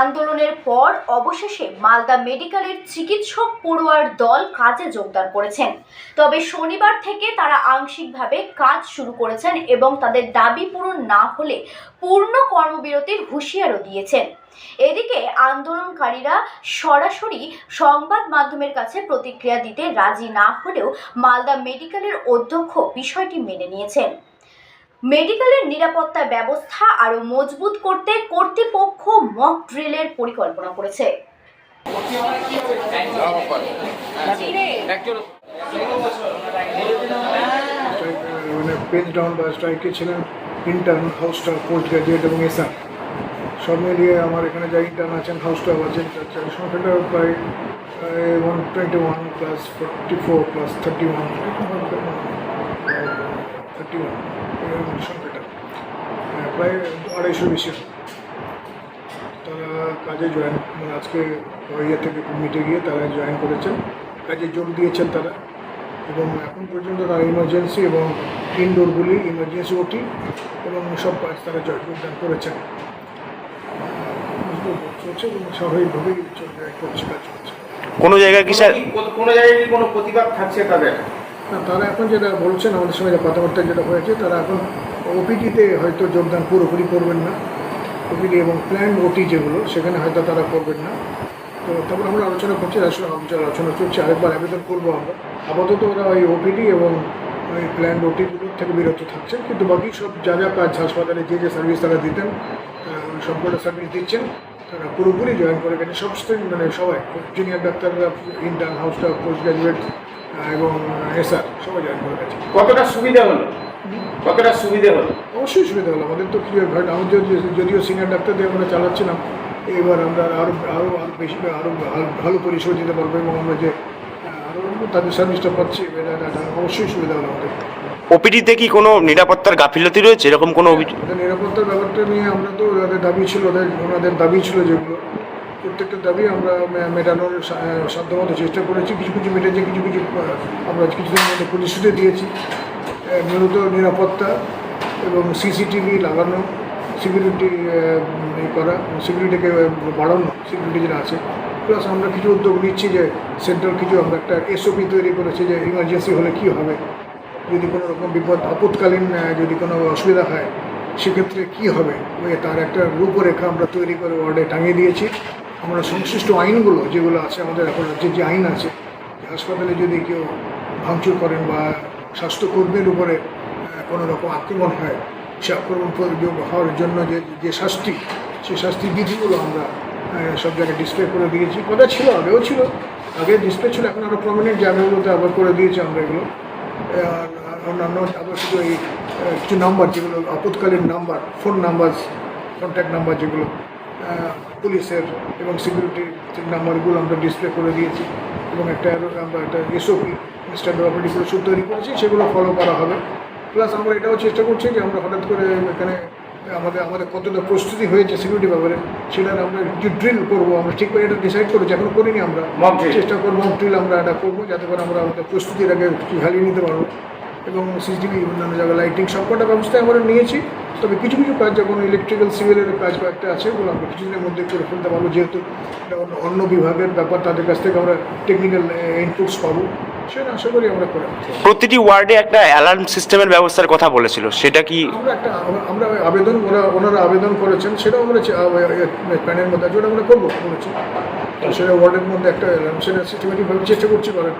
আন্দোলনের পর অবশেষে মালদা মেডিকেলের চিকিৎসক পড়ুয়ার দল কাজে যোগদান করেছেন। তবে শনিবার থেকে তারা আংশিকভাবে কাজ শুরু করেছেন এবং তাদের দাবি পূরণ না হলে পূর্ণ কর্মবিরতির হুঁশিয়ারও দিয়েছেন। এদিকে আন্দোলনকারীরা সরাসরি সংবাদ মাধ্যমের কাছে প্রতিক্রিয়া দিতে রাজি না হলেও মালদা মেডিকেলের অধ্যক্ষ বিষয়টি মেনে নিয়েছেন। মেডিকেলের নিরাপত্তা ব্যবস্থা আরও মজবুত করতে কর্তৃপক্ষ মক ড্রিলের পরিকল্পনা করেছে। মানে পেজ ডাউন বা স্ট্রাইকে ছিলেন intern house staff post graduate এবং এসআর সব মিলিয়ে আমার এখানে যা ইন্টার্ন আছেন হাউস স্টাফ আছেন, তার সংখ্যাটা প্রায় one twenty one plus forty four plus thirty one thirty one সংখ্যাটা আহ, প্রায় আড়াইশো বেশি তারা কাজে জয়েন মানে আজকে ইয়ে থেকে মিটে গিয়ে তারা জয়েন করেছেন। কাজে যোগ দিয়েছেন তারা। এবং এখন পর্যন্ত তারা ইমার্জেন্সি এবং ইনডোরগুলি ইমার্জেন্সি ওটি এবং সব কাজ তারা জয়- যোগদান করেছেন। চলছে এবং স্বাভাবিকভাবেই চলছে করছে কাজ চলছে। কোনো জায়গায় কি স্যার? কোনো- কোনো জায়গায় কি কোনো প্রতিবাদ থাকছে তাদের? তারা এখন যেটা বলছেন, আমাদের সঙ্গে কথাবার্তা যেটা হয়েছে, তারা এখন ওপিডিতে হয়তো যোগদান পুরোপুরি করবেন না। ওপিডি এবং প্ল্যান ওটি যেগুলো, সেখানে হয়তো তারা করবেন না। তো তারপর আমরা আলোচনা করছি আসলে আলোচনা চলছে, আরেকবার আবেদন করব আমরা। আপাতত ওরা ওই ওপিডি এবং ওই প্ল্যান ওটিগুলোর থেকে বিরত থাকছে, কিন্তু বাকি সব যা যা কাজ হাসপাতালে যে যে সার্ভিস তারা দিতেন সবকটা সার্ভিস দিচ্ছেন, তারা পুরোপুরি জয়েন করে গেছে। সব মানে সবাই জুনিয়র ডাক্তাররা intern house staff post graduate এবং এসআর সবাই জয়েন করে গেছে। কতটা সুবিধা হলো? কতটা সুবিধা হলো? অবশ্যই সুবিধা হলো আমাদের তো কি হয় আমি যদিও সিনিয়র ডাক্তার দিয়ে আমরা চালাচ্ছিলাম এবার আমরা আরও আরও আরও বেশি আরও ভালো পরিষেবা দিতে পারব এবং আমরা যে আরও তাদের সার্ভিসটা পাচ্ছি এটা অবশ্যই সুবিধা হলো আমাদের। ওপিডিতে কি কোনো নিরাপত্তার গাফিলতি রয়েছে? এরকম কোনো অভিযোগ নিরাপত্তার ব্যাপারটা নিয়ে আমরা তো ওদের দাবি ছিল ওদের ওনাদের দাবি ছিল যেগুলো। প্রত্যেকটা দাবি আমরা মেটানোর সাধ্যমতো চেষ্টা করেছি। কিছু কিছু মেটেছে কিছু কিছু আমরা কিছুদিনের মধ্যে প্রতিশ্রুতি দিয়েছি। মূলত নিরাপত্তা এবং সিসিটিভি লাগানো সিকিউরিটি করা সিকিউরিটিকে বাড়ানো সিকিউরিটি যেটা আছে। প্লাস আমরা কিছু উদ্যোগ নিচ্ছি যে সেন্ট্রাল কিছু আমরা একটা এসওপি তৈরি করেছি যে ইমার্জেন্সি হলে কী হবে। যদি কোনো রকম বিপদ আপদকালীন আহ, যদি কোনো অসুবিধা হয় সেক্ষেত্রে কী হবে? তার একটা রূপরেখা আমরা তৈরি করে ওয়ার্ডে টাঙিয়ে দিয়েছি। আমরা সংশ্লিষ্ট আইনগুলো যেগুলো আছে, আমাদের এখন রাজ্যের যে আইন আছে হাসপাতালে যদি কেউ ভাঙচুর করেন বা স্বাস্থ্যকর্মীর উপরে কোনো রকম আক্রমণ হয়, সে আক্রমণ হওয়ার জন্য যে যে শাস্তি সেই শাস্তি বিধিগুলো আমরা সব জায়গায় ডিসপ্লে করে দিয়েছি। কথা ছিল, আগেও ছিল। আগে ডিসপ্লে ছিল, এখন আরও প্রমিনেন্ট জায়গাগুলোতে আবার করে দিয়েছি আমরা এগুলো। অন্যান্য আবার শুধু এই কিছু নাম্বার যেগুলো আপদকালীন number phone number contact number যেগুলো পুলিশের এবং সিকিউরিটি নাম্বারগুলো আমরা ডিসপ্লে করে দিয়েছি এবং একটা আমরা একটা এসওপি স্ট্যান্ডার্ড অপারেটিং প্রসিডিউর তৈরি করেছি সেগুলো ফলো করা হবে। প্লাস আমরা এটাও চেষ্টা করছি যে আমরা হঠাৎ করে এখানে আমাদের আমাদের কতটা প্রস্তুতি হয়েছে সিকিউরিটি ব্যাপারে সেটার আমরা কিছু ড্রিল করব আমরা ঠিক করে এটা ডিসাইড করেছি এখন করিনি আমরা। চেষ্টা করব ড্রিল আমরা এটা করব যাতে করে আমরা আমাদের প্রস্তুতির আগে কিছু হারিয়ে নিতে পারব। এবং সিসিটিভি অন্যান্য জায়গায় লাইটিং সবকটা ব্যবস্থায় আমরা নিয়েছি। তবে কিছু কিছু কাজ যখন ইলেকট্রিক্যাল সিভিলের কাজ কয়েকটা আছে ওগুলো আমরা কিছুদিনের মধ্যে করে ফেলতে পারব। যেহেতু এটা অন্য- অন্য বিভাগের ব্যাপার তাদের কাছ থেকে আমরা টেকনিক্যাল ইনপুটস পাবো। সেটা আশা করি আমরা করে প্রতিটি ওয়ার্ডে একটা অ্যালার্ম সিস্টেমের ব্যবস্থার কথা বলেছিল। সেটা কি আমরা একটা আমরা- আবেদন ওরা ওনারা আবেদন করেছেন সেটাও আমরা প্যানের মধ্যে আছে ওটা আমরা করব বলেছি তো সেটা ওয়ার্ডের মধ্যে একটা সেটা সিস্টেমেটিকভাবে চেষ্টা করছি করার।